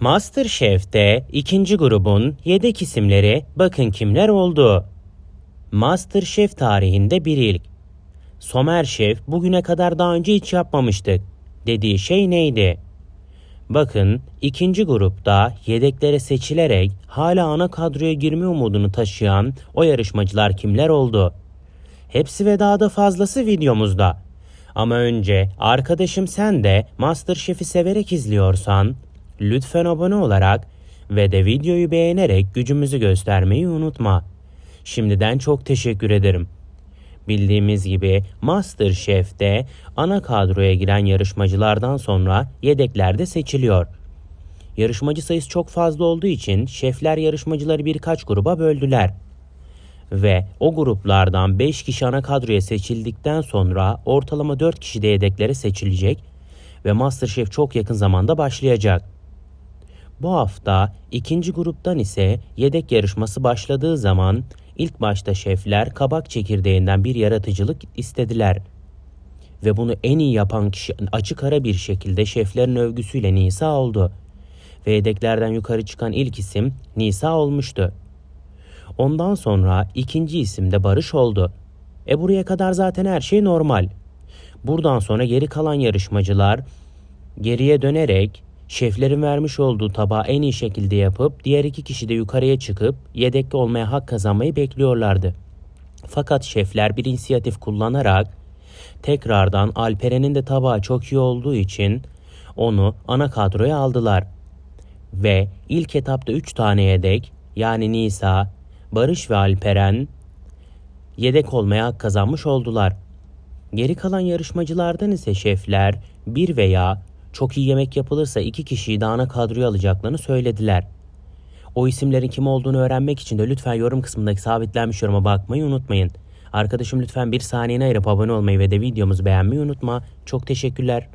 Masterchef'te ikinci grubun yedek isimleri bakın kimler oldu. Masterchef tarihinde bir ilk. Somer Şef bugüne kadar daha önce hiç yapmamıştık. Dediği şey neydi? Bakın ikinci grupta yedeklere seçilerek hala ana kadroya girme umudunu taşıyan o yarışmacılar kimler oldu? Hepsi ve daha da fazlası videomuzda. Ama önce arkadaşım sen de Masterchef'i severek izliyorsan lütfen abone olarak ve de videoyu beğenerek gücümüzü göstermeyi unutma. Şimdiden çok teşekkür ederim. Bildiğimiz gibi Masterchef'te ana kadroya giren yarışmacılardan sonra yedekler de seçiliyor. Yarışmacı sayısı çok fazla olduğu için şefler yarışmacıları birkaç gruba böldüler. Ve o gruplardan 5 kişi ana kadroya seçildikten sonra ortalama 4 kişi de yedeklere seçilecek ve Masterchef çok yakın zamanda başlayacak. Bu hafta ikinci gruptan ise yedek yarışması başladığı zaman ilk başta şefler kabak çekirdeğinden bir yaratıcılık istediler. Ve bunu en iyi yapan kişi açık ara bir şekilde şeflerin övgüsüyle Nisa oldu. Ve yedeklerden yukarı çıkan ilk isim Nisa olmuştu. Ondan sonra ikinci isim de Barış oldu. E buraya kadar zaten her şey normal. Buradan sonra geri kalan yarışmacılar geriye dönerek şeflerin vermiş olduğu tabağı en iyi şekilde yapıp diğer iki kişi de yukarıya çıkıp yedekli olmaya hak kazanmayı bekliyorlardı. Fakat şefler bir inisiyatif kullanarak tekrardan Alperen'in de tabağı çok iyi olduğu için onu ana kadroya aldılar. Ve ilk etapta 3 tane yedek yani Nisa, Barış ve Alperen yedek olmaya hak kazanmış oldular. Geri kalan yarışmacılardan ise şefler bir veya çok iyi yemek yapılırsa iki kişiyi de ana kadroya alacaklarını söylediler. O isimlerin kim olduğunu öğrenmek için de lütfen yorum kısmındaki sabitlenmiş yoruma bakmayı unutmayın. Arkadaşım lütfen bir saniyene ayırıp abone olmayı ve de videomuzu beğenmeyi unutma. Çok teşekkürler.